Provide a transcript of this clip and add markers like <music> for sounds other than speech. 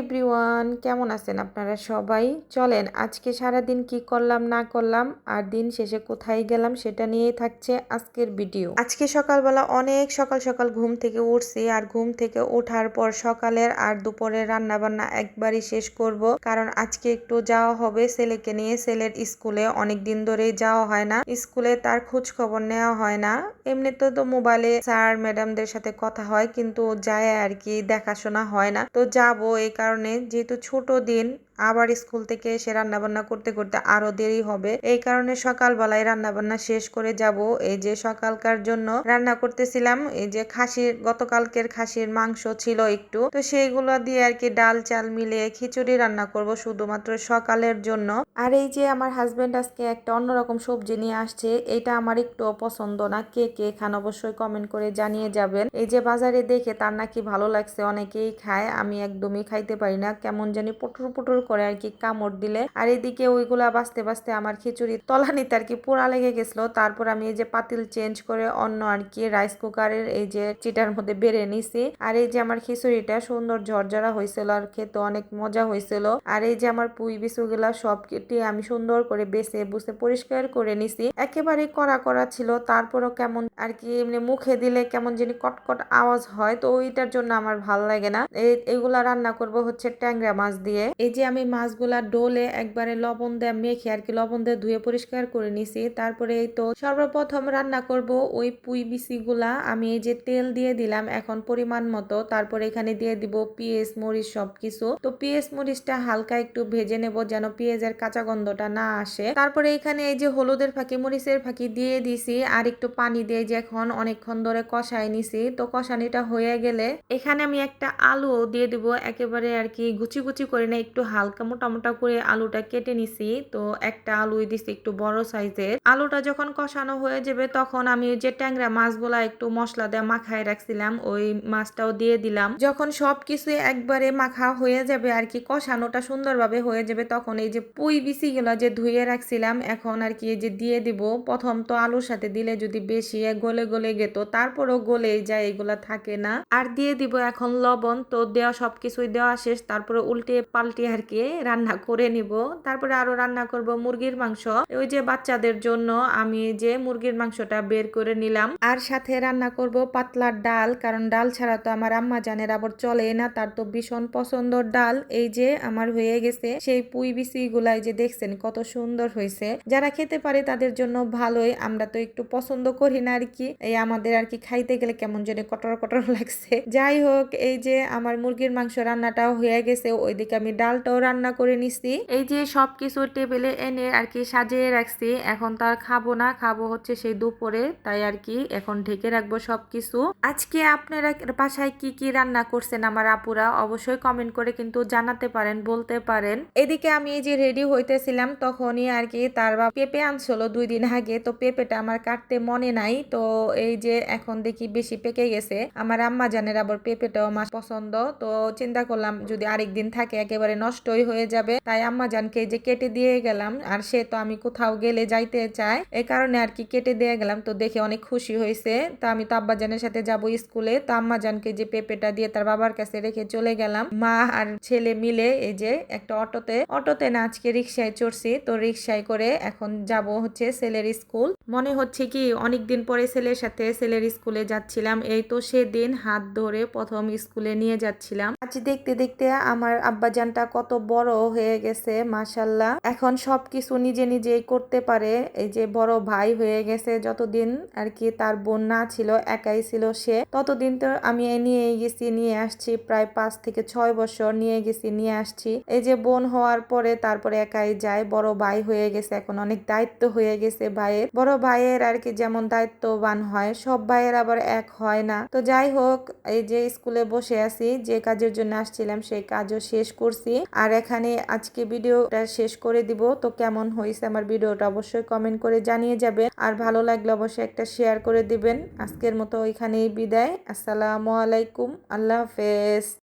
Everyone, কেমন আছেন আপনারা সবাই? চলেন, আজকে সারাদিন কি করলাম, না করলাম, আর দিন শেষে কোথায় গেলাম সেটা নিয়েই থাকছে আজকের ভিডিও। আজকে সকালবেলা অনেক সকাল সকাল ঘুম থেকে উঠছি, আর ঘুম থেকে ওঠার পর সকালের আর দুপুরের রান্না বান্না একবারই শেষ করব, কারণ আজকে একটু যাওয়া হবে ছেলেকে নিয়ে। ছেলের স্কুলে অনেক দিন ধরেই যাওয়া হয় না, স্কুলে তার খোঁজ খবর নেওয়া হয় না। এমনিতে তো মোবাইলে স্যার, ম্যাডামদের সাথে কথা হয়, কিন্তু যায় আর কি, দেখাশোনা হয় না। তো যাব এই কারণে যেহেতু ছোট দিন আবার স্কুল থেকে এসে রান্নাবান্না করতে করতে আরও দেরি হবে। এই কারণে সকালবেলায় রান্না বান্না শেষ করে যাব। এই যে সকালকার জন্য রান্না করতেছিলাম, এই যে খাসির, গতকালকের খাসির মাংস ছিল একটু, তো সেইগুলো দিয়ে আর কি ডাল, চাল মিলিয়ে খিচুড়ি রান্না করব শুধুমাত্র সকালের জন্য। আর এই যে আমার হাজবেন্ড আজকে একটা অন্যরকম সবজি নিয়ে আসছে, এটা আমার একটু পছন্দ না। কে কে খান অবশ্যই কমেন্ট করে জানিয়ে যাবেন। এই যে বাজারে দেখে তার নাকি ভালো লাগছে, অনেকেই খায়, আমি একদমই খাইতে পারি না। কেমন জানি পুটুর পুটুর করে আর কি কামড় দিলে। আর এদিকে ওইগুলা বাঁচতে বাঁচতে আমার খিচুড়ি তলানিতে আর কি পোড়া লেগে গেছিল। তারপর আমি এই যে পাতিল চেঞ্জ করে অন্য আর কি রাইস কুকারের এই যে চিটার মধ্যে বেড়ে নিছি। আর এই যে আমার খিচুড়িটা সুন্দর ঝরঝরা হয়েছিল আর খেতে অনেক মজা হয়েছিল। আর এই যে আমার পুই বিচুগুলা সব কেটে আমি সুন্দর করে বেছে বুঝে পরিষ্কার করে নিছি। একেবারে কড়া করা ছিল, তারপরও কেমন আর কি এমনি মুখে দিলে কেমন জানি কটকট আওয়াজ হয়। তো ওইটার জন্য আমার ভালো লাগে না। এই, এগুলা রান্না করব হচ্ছে ট্যাংরা মাছ দিয়ে। এই যে আমি মাছগুলা ডোলে একবারে লবণ দিয়ে মেখে আর কি লবণ দিয়ে ধুয়ে পরিষ্কার করে নিছি। তারপরে এই তো সর্বপ্রথম রান্না করব ওই পুই বিচিগুলা। আমি এই যে তেল দিয়ে দিলাম এখন পরিমাণ মতো। তারপরে এখানে দিয়ে দিব পিএস মরিচ সব কিছু তো পেঁয়াজ, মরিচটা হালকা একটু ভেজে নেব যেন পেঁয়াজের কাঁচা গন্ধটা না আসে। তারপরে এখানে এই যে হলুদের ফাঁকি, মরিচের ফাঁকি দিয়ে দিছি আর একটু পানি দিয়ে যে এখন অনেকক্ষণ ধরে কষাই নিছি। তো কষানিটা হয়ে গেলে এখানে আমি একটা আলুও দিয়ে দিব। একেবারে আর কি গুচি গুচি করে না, একটু হালকা মোটা মোটা করে আলুটা কেটে নিছি। তো একটা আলু দিছি একটু বড় সাইজের। আলুটা যখন কষানো হয়ে যাবে তখন আমি যে ট্যাংরা মাছগুলা একটু মশলা দিয়ে মাখায় রাখছিলাম, ওই মাছটাও দিয়ে দিলাম। যখন সব কিছু একবারে মাখা হয়ে যাবে আর কি, কষানোটা সুন্দরভাবে হয়ে যাবে তখন এই যে পুই বিচিগুলো যে ধুয়ে রাখছিলাম, এখন আর কি যে দিয়ে দিব। প্রথম তো আলুর সাথে দিলে যদি বেশি গলে গলে গেত, তারপরও গলে যায় এগুলা থাকে না। আর দিয়ে দিব এখন লবণ, তো দেওয়া সবকিছুই দেওয়া শেষ, তারপরে উল্টে পাল্টে আর কি রান্না করে নিব। তারপরে আরও রান্না করব মুরগির মাংস। ওই যে বাচ্চাদের জন্য আমি যে মুরগির মাংসটা বের করে নিলাম। আর সাথে রান্না করব পাতলার ডাল, কারণ ডাল ছাড়া তো আমার আম্মা জানের আবার চলে না, তার তো ভীষণ পছন্দর ডাল। এই যে আমার হয়ে গেছে সেই পুই বিসি গুলাই যে দেখছেন কত সুন্দর হয়েছে। যারা খেতে পারে তাদের জন্য ভালোই, আমরা তো একটু পছন্দ করি না আর কি। এই আমাদের আর কি খাইতে গেলে কেমন যেন কটর কটর <laughs> লাগছে। যাই হোক, এই যে আমার মুরগির মাংস রান্নাটাও হয়ে গেছে, ওইদিকে আমি ডালটাও রান্না করে নিছি। এই যে সবকিছু টেবিলে এনে আর কি সাজিয়ে রাখছি, এখন তার খাব না, খাব হচ্ছে সেই দুপুরে, তাই আর কি এখন ঢেকে রাখব সবকিছু। আজকে আপনারা বাসায় কি কি রান্না করছেন আমার আপুরা, অবশ্যই কমেন্ট করে কিন্তু জানাতে পারেন, বলতে পারেন। এদিকে আমি এই যে রেডি হইতেছিলাম, তখনই আর কি তার বা পেঁপে আনছিল দুই দিন আগে, তো পেঁপেটা আমার কাটতে মনে নাই, তো এই যে এখন দেখি বেশি পেকে গেছে। আমার আম্মা জানের আবার পেঁপেটাও আমার পছন্দ, তো চিন্তা করলাম যদি আরেকদিন থাকে, একেবারে নষ্টই হয়ে যাবে। তাই আম্মা জানকে যে কেটে দিয়ে গেলাম, আর সে তো আমি কোথাও গেলে যাইতে চাই এই কারণে আর কি কেটে দিয়ে গেলাম, তো দেখে অনেক খুশি হয়েছে। তো আমি তো আব্বা জানের সাথে যাব স্কুলে। তো আম্মা জানকে যে পেঁপেটা দিয়ে তার বাবার কাছে রেখে চলে গেলাম। মা আর ছেলে মিলে এই যে একটা অটোতে অটোতে না আজকে রিক্সায় চড়ছি। তো রিক্সায় করে এখন যাব হচ্ছে ছেলের স্কুল। মনে হচ্ছে কি, অনেকদিন পরে ছেলের সাথে ছেলের স্কুলে যাচ্ছিলাম। এই তো সেদিন হাত ধরে প্রথম স্কুলে নিয়ে যাচ্ছিলাম। আজ দেখতে দেখতে আমার আব্বাজানটা কত বড় হয়ে গেছে মাসাল্লাহ এখন সবকিছু নিজে নিজেই করতে পারে। এই যে বড় ভাই হয়ে গেছে যতদিন আর কি তার বোন না ছিল, একাই ছিল সে। ততদিন তো আমি নিয়ে গেছি, নিয়ে আসছি। প্রায় পাঁচ থেকে ছয় বছর নিয়ে গেছি, নিয়ে আসছি। এই যে বোন হওয়ার পরে তারপরে একাই যায়। বড় ভাই হয়ে গেছে, এখন অনেক দায়িত্ব হয়ে গেছে ভাইয়ের। বড় ভাইয়ের আর কি যেমন দায়িত্ববান হয়, সব ভাইয়ের আবার এক হয় না। তো যাই হোক, এই যে স্কুলে বসে আছি, যে কাজের জন্য আসছিলাম সেই কাজও শেষ করছি। আর এখানে আজকে ভিডিওটা শেষ করে দিব। তো কেমন হয়েছে আমার ভিডিওটা অবশ্যই কমেন্ট করে জানিয়ে যাবেন। আর ভালো লাগলে অবশ্যই একটা শেয়ার করে দিবেন। আজকের মতো ওইখানেই বিদায়। আসসালামু আলাইকুম। আল্লাহ হাফেজ।